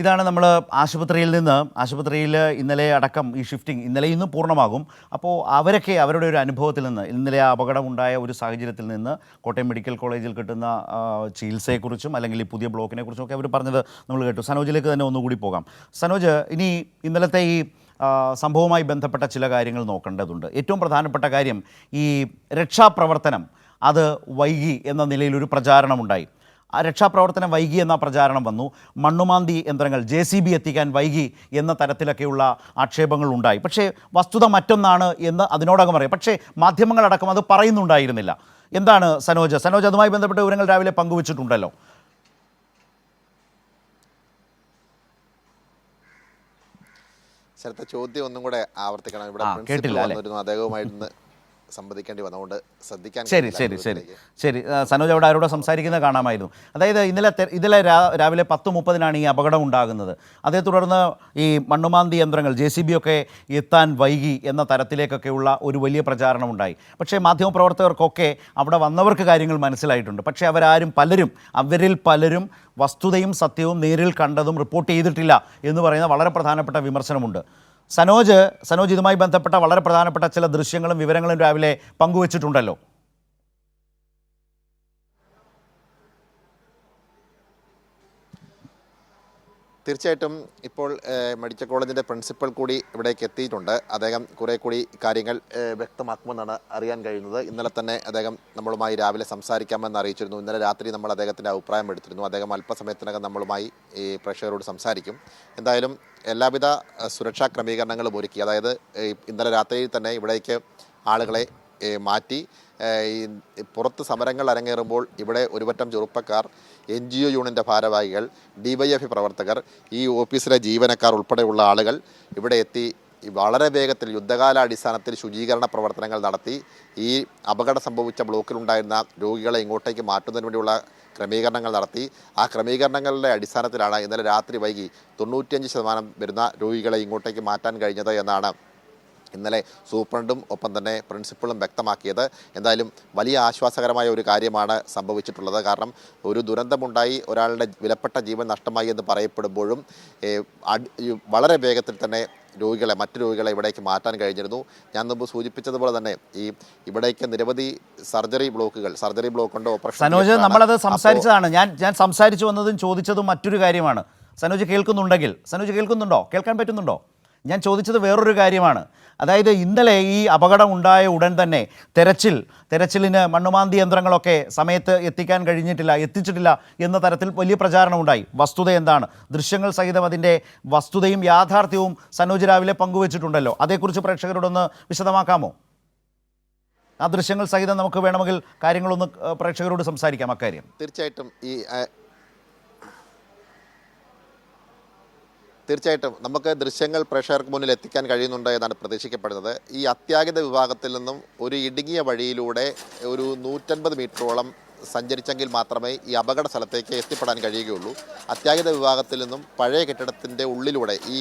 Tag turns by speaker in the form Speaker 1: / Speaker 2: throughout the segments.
Speaker 1: ഇതാണ് നമ്മൾ ആശുപത്രിയിൽ നിന്ന് ആശുപത്രിയിൽ ഇന്നലെ അടക്കം ഈ ഷിഫ്റ്റിംഗ് ഇന്നലെ ഇന്ന് പൂർണമാകും. അപ്പോൾ അവരൊക്കെ അവരുടെ ഒരു അനുഭവത്തിൽ നിന്ന് ഇന്നലെ ആ അപകടമുണ്ടായ ഒരു സാഹചര്യത്തിൽ നിന്ന് കോട്ടയം മെഡിക്കൽ കോളേജിൽ കിട്ടുന്ന ചികിത്സയെക്കുറിച്ചും അല്ലെങ്കിൽ ഈ പുതിയ ബ്ലോക്കിനെ കുറിച്ചും ഒക്കെ അവർ പറഞ്ഞത് നമ്മൾ കേട്ടു. സനോജിലേക്ക് തന്നെ ഒന്നുകൂടി പോകാം. സനോജ് ഇനി ഇന്നലത്തെ ഈ സംഭവവുമായി ബന്ധപ്പെട്ട ചില കാര്യങ്ങൾ നോക്കേണ്ടതുണ്ട്. ഏറ്റവും പ്രധാനപ്പെട്ട കാര്യം ഈ രക്ഷാപ്രവർത്തനം അത് വൈകി എന്ന നിലയിൽ ഒരു പ്രചാരണമുണ്ടായി. രക്ഷാപ്രവർത്തനം വൈകി എന്ന പ്രചാരണം വന്നു. മണ്ണുമാന്തി യന്ത്രങ്ങൾ ജെ സി ബി എത്തിക്കാൻ വൈകി എന്ന തരത്തിലൊക്കെയുള്ള ആക്ഷേപങ്ങൾ ഉണ്ടായി. പക്ഷേ വസ്തുത മറ്റൊന്നാണ് എന്ന് അതിനോടകം പറയാം പക്ഷേ മാധ്യമങ്ങളടക്കം അത് പറയുന്നുണ്ടായിരുന്നില്ല. എന്താണ് സനോജ്? സനോജ് അതുമായി ബന്ധപ്പെട്ട വിവരങ്ങൾ രാവിലെ പങ്കുവച്ചിട്ടുണ്ടല്ലോ.
Speaker 2: ശരത്തെ ചോദ്യം ഒന്നും കൂടെ ആവർത്തിക്കണം. ഇവിടെ അദ്ദേഹവുമായിട്ട് സംവദിക്കേണ്ടി വന്നതുകൊണ്ട് ശ്രദ്ധിക്കാൻ
Speaker 1: ശരി ശരി ശരി. ശരി. സനോജ് അവിടെ ആരോട് സംസാരിക്കുന്നത് കാണാമായിരുന്നു. അതായത് ഇന്നലെ ഇന്നലെ രാവിലെ പത്ത് മുപ്പതിനാണ് ഈ അപകടം ഉണ്ടാകുന്നത്. അതേ തുടർന്ന് ഈ മണ്ണുമാന്തി യന്ത്രങ്ങൾ ജെ സി ബി ഒക്കെ എത്താൻ വൈകി എന്ന തരത്തിലേക്കൊക്കെയുള്ള ഒരു വലിയ പ്രചാരണം ഉണ്ടായി. പക്ഷേ മാധ്യമപ്രവർത്തകർക്കൊക്കെ അവിടെ വന്നവർക്ക് കാര്യങ്ങൾ മനസ്സിലായിട്ടുണ്ട്. പക്ഷേ അവരാരും പലരും അവരിൽ പലരും വസ്തുതയും സത്യവും നേരിൽ കണ്ടതും റിപ്പോർട്ട് ചെയ്തിട്ടില്ല എന്ന് പറയുന്ന വളരെ പ്രധാനപ്പെട്ട വിമർശനമുണ്ട്. സനോജ് സനോജ് ഇതുമായി ബന്ധപ്പെട്ട വളരെ പ്രധാനപ്പെട്ട ചില ദൃശ്യങ്ങളും വിവരങ്ങളും രാവിലെ പങ്കുവച്ചിട്ടുണ്ടല്ലോ.
Speaker 2: തീർച്ചയായിട്ടും ഇപ്പോൾ മെഡിക്കൽ കോളേജിന്റെ പ്രിൻസിപ്പൽ കൂടി ഇവിടേക്ക് എത്തിയിട്ടുണ്ട്. അദ്ദേഹം കുറേ കൂടി കാര്യങ്ങൾ വ്യക്തമാക്കുമെന്നാണ് അറിയാൻ കഴിയുന്നത്. ഇന്നലെ തന്നെ അദ്ദേഹം നമ്മളുമായി രാവിലെ സംസാരിക്കാമെന്ന് അറിയിച്ചിരുന്നു. ഇന്നലെ രാത്രി നമ്മൾ അദ്ദേഹത്തിന്റെ അഭിപ്രായം എടുത്തിരുന്നു. അദ്ദേഹം അല്പസമയത്തിനകം നമ്മളുമായി ഈ പ്രേക്ഷകരോട് സംസാരിക്കും. എന്തായാലും എല്ലാവിധ സുരക്ഷാ ക്രമീകരണങ്ങളും ഒരുക്കി. അതായത് ഇന്നലെ രാത്രിയിൽ തന്നെ ഇവിടേക്ക് ആളുകളെ മാറ്റി. പുറത്ത് സമരങ്ങൾ അരങ്ങേറുമ്പോൾ ഇവിടെ ഒരുപറ്റം ചെറുപ്പക്കാർ എൻ ജി ഒ യൂണിന്റെ ഭാരവാഹികൾ ഡിവൈഎഫ് പ്രവർത്തകർ ഈ ഓഫീസിലെ ജീവനക്കാർ ഉൾപ്പെടെയുള്ള ആളുകൾ ഇവിടെ എത്തി വളരെ വേഗത്തിൽ യുദ്ധകാലാടിസ്ഥാനത്തിൽ ശുചീകരണ പ്രവർത്തനങ്ങൾ നടത്തി. ഈ അപകടം സംഭവിച്ച ബ്ലോക്കിലുണ്ടായിരുന്ന രോഗികളെ ഇങ്ങോട്ടേക്ക് മാറ്റുന്നതിന് വേണ്ടിയുള്ള ക്രമീകരണങ്ങൾ നടത്തി. ആ ക്രമീകരണങ്ങളുടെ അടിസ്ഥാനത്തിലാണ് ഇന്നലെ രാത്രി വൈകി തൊണ്ണൂറ്റിയഞ്ച് ശതമാനം വരുന്ന രോഗികളെ ഇങ്ങോട്ടേക്ക് മാറ്റാൻ കഴിഞ്ഞത് എന്നാണ് ഇന്നലെ സൂപ്രണ്ടും ഒപ്പം തന്നെ പ്രിൻസിപ്പളും വ്യക്തമാക്കിയത് എന്തായാലും വലിയ ആശ്വാസകരമായ ഒരു കാര്യമാണ് സംഭവിച്ചിട്ടുള്ളത്. കാരണം ഒരു ദുരന്തമുണ്ടായി ഒരാളുടെ വിലപ്പെട്ട ജീവൻ നഷ്ടമായി എന്ന് പറയപ്പെടുമ്പോഴും വളരെ വേഗത്തിൽ തന്നെ രോഗികളെ മറ്റു രോഗികളെ ഇവിടേക്ക് മാറ്റാൻ കഴിഞ്ഞിരുന്നു. ഞാൻ മുമ്പ് സൂചിപ്പിച്ചതുപോലെ തന്നെ ഈ ഇവിടേക്ക് നിരവധി സർജറി ബ്ലോക്കുകൾ സർജറി ബ്ലോക്ക് ഉണ്ട് ഓപ്പറേഷൻ
Speaker 1: സനോജ്. നമ്മളത് സംസാരിച്ചതാണ്. ഞാൻ ഞാൻ സംസാരിച്ചു വന്നതും ചോദിച്ചതും മറ്റൊരു കാര്യമാണ്. സനോജ് കേൾക്കുന്നുണ്ടെങ്കിൽ സനോജ് കേൾക്കുന്നുണ്ടോ? കേൾക്കാൻ പറ്റുന്നുണ്ടോ? ഞാൻ ചോദിച്ചത് വേറൊരു കാര്യമാണ്. അതായത് ഇന്നലെ ഈ അപകടം ഉണ്ടായ ഉടൻ തന്നെ തെരച്ചിൽ തെരച്ചിലിന് മണ്ണുമാന്തി യന്ത്രങ്ങളൊക്കെ സമയത്ത് എത്തിക്കാൻ കഴിഞ്ഞിട്ടില്ല എത്തിച്ചിട്ടില്ല എന്ന തരത്തിൽ വലിയ പ്രചാരണം ഉണ്ടായി വസ്തുത എന്താണ്? ദൃശ്യങ്ങൾ സഹിതം അതിന്റെ വസ്തുതയും യാഥാർത്ഥ്യവും സനോജ് രാവിലെ പങ്കുവച്ചിട്ടുണ്ടല്ലോ. അതേക്കുറിച്ച് പ്രേക്ഷകരോടൊന്ന് വിശദമാക്കാമോ? ആ ദൃശ്യങ്ങൾ സഹിതം നമുക്ക് വേണമെങ്കിൽ കാര്യങ്ങളൊന്ന് പ്രേക്ഷകരോട് സംസാരിക്കാം അക്കാര്യം.
Speaker 2: തീർച്ചയായിട്ടും ഈ തീർച്ചയായിട്ടും നമുക്ക് ദൃശ്യങ്ങൾ പ്രേക്ഷകർക്ക് മുന്നിൽ എത്തിക്കാൻ കഴിയുന്നുണ്ട് എന്നാണ് പ്രതീക്ഷിക്കപ്പെടുന്നത്. ഈ അത്യാഹിത വിഭാഗത്തിൽ നിന്നും ഒരു ഇടുങ്ങിയ വഴിയിലൂടെ ഒരു നൂറ്റൻപത് മീറ്ററോളം സഞ്ചരിച്ചെങ്കിൽ മാത്രമേ ഈ അപകട സ്ഥലത്തേക്ക് എത്തിപ്പെടാൻ കഴിയുകയുള്ളൂ. അത്യാഹിത വിഭാഗത്തിൽ നിന്നും പഴയ കെട്ടിടത്തിന്റെ ഉള്ളിലൂടെ ഈ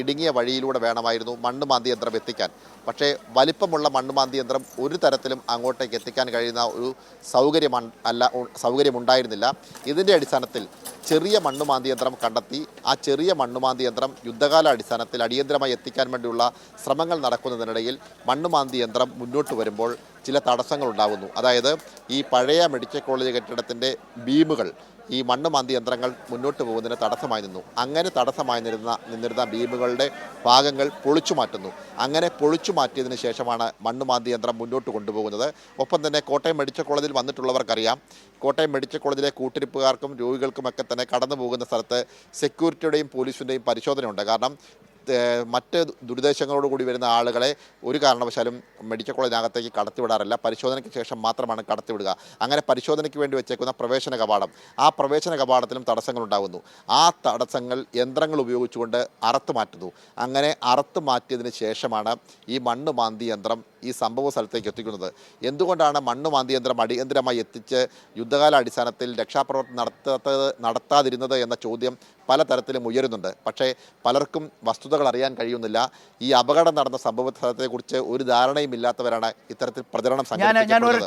Speaker 2: ഇടുങ്ങിയ വഴിയിലൂടെ വേണമായിരുന്നു മണ്ണ് മാന്തി യന്ത്രം എത്തിക്കാൻ. പക്ഷേ വലിപ്പമുള്ള മണ്ണ് മാന്തി യന്ത്രം ഒരു തരത്തിലും അങ്ങോട്ടേക്ക് എത്തിക്കാൻ കഴിയുന്ന ഒരു സൗകര്യം അല്ല സൗകര്യമുണ്ടായിരുന്നില്ല. ഇതിന്റെ അടിസ്ഥാനത്തിൽ ചെറിയ മണ്ണുമാന്തി യന്ത്രം കണ്ടെത്തി ആ ചെറിയ മണ്ണുമാന്തി യന്ത്രം യുദ്ധകാല അടിസ്ഥാനത്തിൽ അടിയന്തരമായി എത്തിക്കാൻ വേണ്ടിയുള്ള ശ്രമങ്ങൾ നടക്കുന്നതിനിടയിൽ മണ്ണുമാന്തി യന്ത്രം മുന്നോട്ട് വരുമ്പോൾ ചില തടസ്സങ്ങൾ ഉണ്ടാകുന്നു. അതായത് ഈ പഴയ മെഡിക്കൽ കോളേജ് കെട്ടിടത്തിന്റെ ബീമുകൾ ഈ മണ്ണുമാന്തി യന്ത്രങ്ങൾ മുന്നോട്ട് പോകുന്നതിന് തടസ്സമായി നിന്നു. അങ്ങനെ തടസ്സമായി നിന്നിരുന്ന നിന്നിരുന്ന ബീമുകളുടെ ഭാഗങ്ങൾ പൊളിച്ചു മാറ്റുന്നു. അങ്ങനെ പൊളിച്ചു മാറ്റിയതിന് ശേഷമാണ് മണ്ണുമാന്തി യന്ത്രം മുന്നോട്ട് കൊണ്ടുപോകുന്നത്. ഒപ്പം തന്നെ കോട്ടയം മെഡിക്കൽ കോളേജിൽ വന്നിട്ടുള്ളവർക്കറിയാം. കോട്ടയം മെഡിക്കൽ കോളേജിലെ കൂട്ടിരിപ്പുകാർക്കും രോഗികൾക്കുമൊക്കെ തന്നെ കടന്നു പോകുന്ന സ്ഥലത്ത് സെക്യൂരിറ്റിയുടെയും പോലീസിന്റെയും പരിശോധനയുണ്ട്. കാരണം മറ്റ് ദുരുദ്ദേശങ്ങളോട് കൂടി വരുന്ന ആളുകളെ ഒരു കാരണവശാലും മെഡിക്കൽ കോളേജിനകത്തേക്ക് കടത്തിവിടാറില്ല. പരിശോധനയ്ക്ക് ശേഷം മാത്രമാണ് കടത്തിവിടുക. അങ്ങനെ പരിശോധനയ്ക്ക് വേണ്ടി വെച്ചേക്കുന്ന പ്രവേശന കവാടം. ആ പ്രവേശന കവാടത്തിലും തടസ്സങ്ങളുണ്ടാകുന്നു ആ തടസ്സങ്ങൾ യന്ത്രങ്ങൾ ഉപയോഗിച്ചുകൊണ്ട് അറുത്ത് മാറ്റുന്നു. അങ്ങനെ അറുത്ത് മാറ്റിയതിന് ശേഷമാണ് ഈ മണ്ണ് മാന്തി യന്ത്രം ഈ സംഭവ സ്ഥലത്തേക്ക് എത്തിക്കുന്നത്. എന്തുകൊണ്ടാണ് മണ്ണ് മാന്തി യന്ത്രം അടിയന്തരമായി എത്തിച്ച് യുദ്ധകാല അടിസ്ഥാനത്തിൽ രക്ഷാപ്രവർത്തനം നടത്താത്തത് നടത്താതിരുന്നത് എന്ന ചോദ്യം പലതരത്തിലും ഉയരുന്നുണ്ട്. പക്ഷേ പലർക്കും വസ്തുതകൾ അറിയാൻ കഴിയുന്നില്ല. ഈ അപകടം നടന്ന സംഭവത്തെക്കുറിച്ച് ഒരു ധാരണയും ഇല്ലാത്തവരാണ് ഇത്തരത്തിൽ പ്രചരണം സംഘടിപ്പിക്കുന്നത്